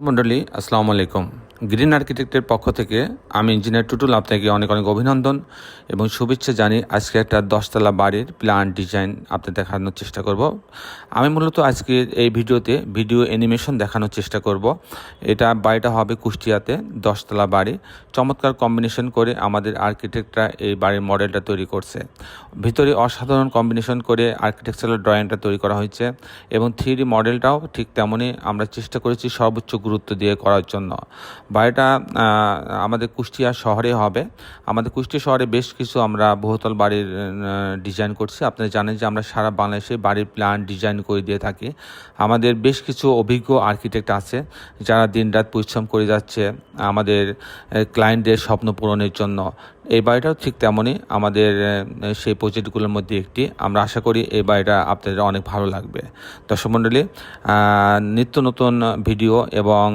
मंडली अस्सलाम वालेकुम গ্রিন আর্কিটেক্টের পক্ষ থেকে আমি ইঞ্জিনিয়ার টুটুল আপনাকে অনেক অনেক অভিনন্দন এবং শুভেচ্ছা জানি আজকে একটা দশতলা বাড়ির প্ল্যান ডিজাইন আপনি দেখানোর চেষ্টা করব। আমি মূলত আজকে এই ভিডিওতে ভিডিও অ্যানিমেশন দেখানোর চেষ্টা করব। এটা বাড়িটা হবে কুষ্টিয়াতে, দশতলা বাড়ি। চমৎকার কম্বিনেশন করে আমাদের আর্কিটেক্টরা এই বাড়ির মডেলটা তৈরি করছে। ভিতরে অসাধারণ কম্বিনেশন করে আর্কিটেকচারাল ড্রয়িংটা তৈরি করা হয়েছে এবং থ্রি মডেলটাও ঠিক তেমনই আমরা চেষ্টা করেছি সর্বোচ্চ গুরুত্ব দিয়ে করার জন্য। বাড়িটা আমাদের কুষ্টিয়া শহরে হবে। আমাদের কুষ্টিয়া শহরে বেশ কিছু আমরা বহুতল বাড়ির ডিজাইন করছি। আপনারা জানেন যে আমরা সারা বাংলাদেশে বাড়ির প্ল্যান ডিজাইন করে দিয়ে থাকি। আমাদের বেশ কিছু অভিজ্ঞ আর্কিটেক্ট আছে, যারা দিনরাত পরিশ্রম করে যাচ্ছে আমাদের ক্লায়েন্টদের স্বপ্ন পূরণের জন্য। এই বাড়িটাও ঠিক তেমনই আমাদের সেই প্রজেক্টগুলোর মধ্যে একটি। আমরা আশা করি এই বাড়িটা আপনাদের অনেক ভালো লাগবে। দর্শক মণ্ডলী নিত্য নতুন ভিডিও এবং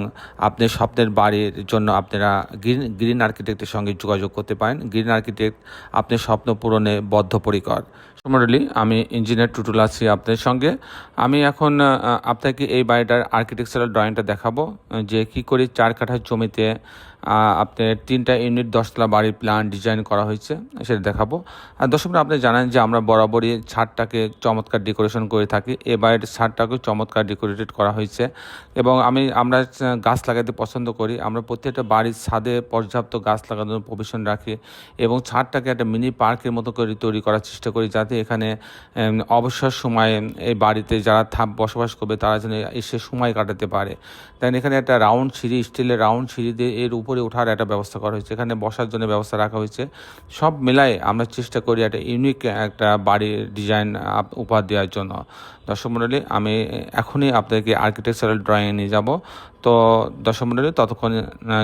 আপনি স্বপ্নের বাড়ির জন্য আপনারা গ্রিন গ্রিন আর্কিটেক্টের সঙ্গে যোগাযোগ করতে পারেন। গ্রিন আর্কিটেক্ট, আপনি স্বপ্ন পূরণে বদ্ধপরিকর। মণ্ডলী আমি ইঞ্জিনিয়ার টুটুল আছি আপনাদের সঙ্গে। আমি এখন আপনাকে এই বাড়িটার আর্কিটেকচারাল ড্রয়িংটা দেখাবো, যে কি করে চার কাঠা জমিতে আপনার তিনটা ইউনিট দশতলা বাড়ির প্ল্যান ডিজাইন করা হয়েছে, সেটা দেখাবো। আর দর্শকরা আপনি জানেন যে আমরা বরাবরই ছাদটাকে চমৎকার ডেকোরেশন করে থাকি। এ বাড়ির ছাদটাকে চমৎকার ডেকোরেটেড করা হয়েছে। এবং আমি, আমরা গাছ লাগাতে পছন্দ করি। আমরা প্রত্যেকটা বাড়ির ছাদে পর্যাপ্ত গাছ লাগানোর প্রভিশন রাখি এবং ছাদটাকে একটা মিনি পার্কের মতো করে তৈরি করার চেষ্টা করি যাতে এখানে অবসর সময়ে এই বাড়িতে যারা থাপ বসবাস করবে তারা যেন এসে সময় কাটাতে পারে। তাই এখানে একটা রাউন্ড সিঁড়ি স্টিলের রাউন্ড সিঁড়ি দিয়ে এর উপরে ওঠার একটা ব্যবস্থা করা হয়েছে। এখানে বসার জন্য ব্যবস্থা রাখা হয়েছে। সব মেলায় আমরা চেষ্টা করি একটা ইউনিক একটা বাড়ির ডিজাইন উপহার দেওয়ার জন্য। দর্শক আমি এখনই আপনাদেরকে আর্কিটেকচারাল ড্রয়িং নিয়ে যাব। তো দর্শক মণ্ডলী ততক্ষণ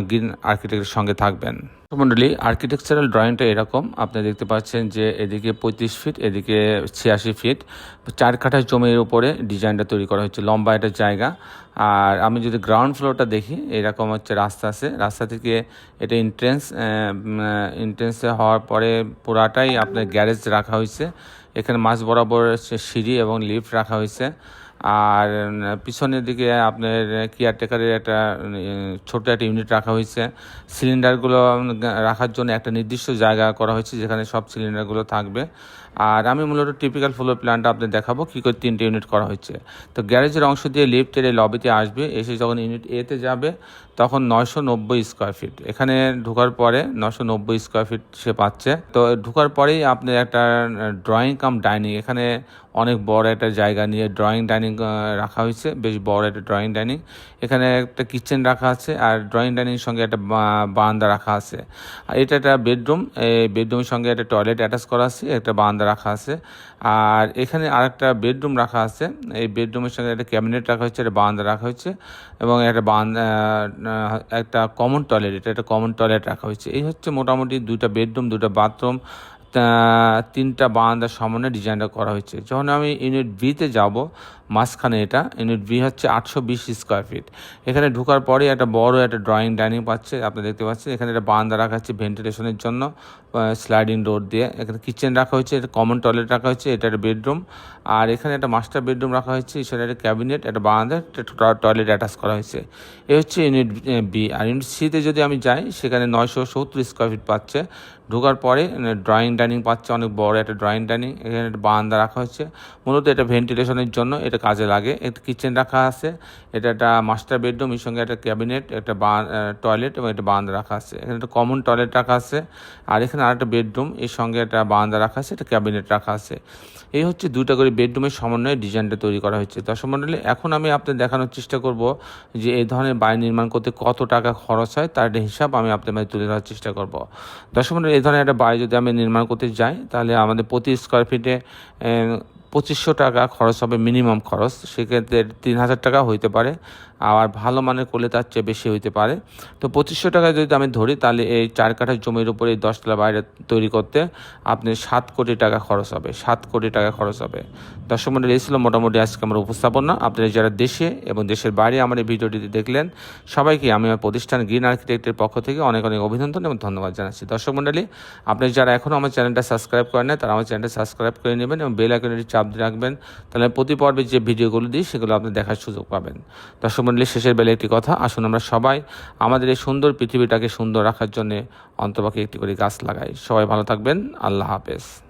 গ্রিন আর্কিটেক্টের সঙ্গে থাকবেন। মণ্ডলী আর্কিটেকচারাল ড্রয়িংটা এরকম, আপনি দেখতে পাচ্ছেন যে এদিকে পঁয়ত্রিশ ফিট এদিকে ছিয়াশি ফিট চার কাঠা জমির উপরে ডিজাইনটা তৈরি করা হচ্ছে লম্বা একটা জায়গা। আর আমি যদি গ্রাউন্ড ফ্লোরটা দেখি, এরকম হচ্ছে রাস্তা আছে। রাস্তা থেকে এটা এন্ট্রেন্স এন্ট্রেন্সে হওয়ার পরে পুরাটাই আপনার গ্যারেজ রাখা হয়েছে। এখানে মাঝ বরাবর সিঁড়ি এবং লিফট রাখা হয়েছে। আর পিছনের দিকে আপনার কেয়ারটেকারের একটা ছোট একটা ইউনিট রাখা হয়েছে। সিলিন্ডারগুলো রাখার জন্য একটা নির্দিষ্ট জায়গা করা হয়েছে যেখানে সব সিলিন্ডারগুলো থাকবে। আর আমি মূলত টিপিক্যাল ফ্লোর প্ল্যানটা আপনাদের দেখাবো কী করে তিনটে ইউনিট করা হয়েছে। তো গ্যারেজের অংশ দিয়ে লিফটের এই লবিতে আসবে, এসে যখন ইউনিট এতে যাবে, তখন নয়শো নব্বই স্কোয়ার ফিট এখানে ঢোকার পরে নশো নব্বই স্কোয়ার ফিট সে পাচ্ছে। তো ঢোকার পরেই আপনি একটা ড্রয়িং কাম ডাইনিং এখানে অনেক বড় একটা জায়গা নিয়ে ড্রয়িং ডাইনিং রাখা হয়েছে। বেশ বড় একটা ড্রয়িং ডাইনিং এখানে একটা কিচেন রাখা আছে আর ড্রয়িং ডাইনিং সঙ্গে একটা বারান্দা রাখা আছে। আর এটা একটা বেডরুম এই বেডরুমের সঙ্গে একটা টয়লেট অ্যাটাচ করা আছে, একটা বারান্দা রাখা আছে। আর এখানে আরেকটা বেডরুম রাখা আছে। এই বেডরুমের সঙ্গে একটা ক্যাবিনেট রাখা হয়েছে, একটা বারান্দা রাখা হয়েছে এবং একটা বারান্দা একটা কমন টয়লেট এটা একটা কমন টয়লেট রাখা হয়েছে। এই হচ্ছে মোটামুটি দুইটা বেডরুম দুটো বাথরুম তিনটা বারান্দার সামনে ডিজাইনটা করা হয়েছে। যখন আমি ইউনিট বিতে যাব মাঝখানে এটা ইউনিট বি হচ্ছে আটশো বিশ স্কোয়ার ফিট এখানে ঢোকার পরে একটা বড় একটা ড্রয়িং ডাইনিং পাচ্ছে, আপনি দেখতে পাচ্ছেন। এখানে একটা বারান্দা রাখা হচ্ছে ভেন্টিলেশনের জন্য স্লাইডিং ডোর দিয়ে। এখানে কিচেন রাখা হয়েছে, এটা কমন টয়লেট রাখা হয়েছে, এটা একটা বেডরুম আর এখানে একটা মাস্টার বেডরুম রাখা হয়েছে, সেটা একটা ক্যাবিনেট একটা বারান্দা টয়লেট অ্যাটাচ করা হয়েছে। এ হচ্ছে ইউনিট বি আর ইউনিট সিতে যদি আমি যাই, সেখানে নয়শো সত্তর স্কোয়ার ফিট পাচ্ছে। ঢোকার পরে ড্রয়িং ডাইনিং পাচ্ছে, অনেক বড় একটা ড্রয়িং ডাইনিং এখানে একটা বারান্দা রাখা হয়েছে। মূলত এটা ভেন্টিলেশনের জন্য, এটা কাজে লাগে। একটা কিচেন রাখা আছে, এটা একটা মাস্টার বেডরুম এর সঙ্গে একটা ক্যাবিনেট একটা বা টয়লেট এবং একটা বারান্দা রাখা আছে। এখানে একটা কমন টয়লেট রাখা আছে, আর এখানে আরেকটা বেডরুম এর সঙ্গে একটা বারান্দা রাখা আছে, একটা ক্যাবিনেট রাখা আছে। এই হচ্ছে দুইটা করে বেডরুমের সমন্বয়ে ডিজাইনটা তৈরি করা হয়েছে। দর্শক মণ্ডলী এখন আমি আপনাদের দেখানোর চেষ্টা করব যে এই ধরনের বাড়ি নির্মাণ করতে কত টাকা খরচ হয়, তার একটা হিসাব আমি আপনাদের মাঝে তুলে ধরার চেষ্টা করব। দর্শক এই ধরনের একটা বাড়ি যদি আমি নির্মাণ করতে যাই, তাহলে আমাদের প্রতি স্কোয়ার ফিটে পঁচিশশো টাকা খরচ হবে, মিনিমাম খরচ। সেক্ষেত্রে তিন হাজার টাকা হইতে পারে। আর ভালো মানের করলে তার চেয়ে বেশি হইতে পারে। তো পঁচিশশো টাকা যদি আমি ধরি, তাহলে এই চার কাঠা জমির উপরে এই দশতলা বাইরে তৈরি করতে আপনি সাত কোটি টাকা খরচ হবে, সাত কোটি টাকা খরচ হবে। দর্শক মন্ডলী, এই ছিল মোটামুটি আজকে আমার উপস্থাপনা। আপনারা যারা দেশে এবং দেশের বাইরে আমার এই ভিডিওটি দেখলেন, সবাইকে আমি আমার প্রতিষ্ঠান গ্রিন আর্কিটেক্টের পক্ষ থেকে অনেক অনেক অভিনন্দন এবং ধন্যবাদ জানাচ্ছি। দর্শক মন্ডলী, আপনি যারা এখনও আমার চ্যানেলটা সাবস্ক্রাইব করেন না তারা আমার চ্যানেলটা সাবস্ক্রাইব করে নেবেন এবং বেল আইকনটি চাপ রাখবেন। তাহলে প্রতি পর্বে যে ভিডিওগুলো দিই, সেগুলো আপনি দেখার সুযোগ পাবেন। দর্শক মন্ডলী শেষের বেলা একটি কথা, আসুন আমরা সবাই আমাদের এই সুন্দর পৃথিবীটাকে সুন্দর রাখার জন্য অন্তপাকে একটি করে গাছ লাগাই। সবাই ভালো থাকবেন, আল্লাহ হাফেজ।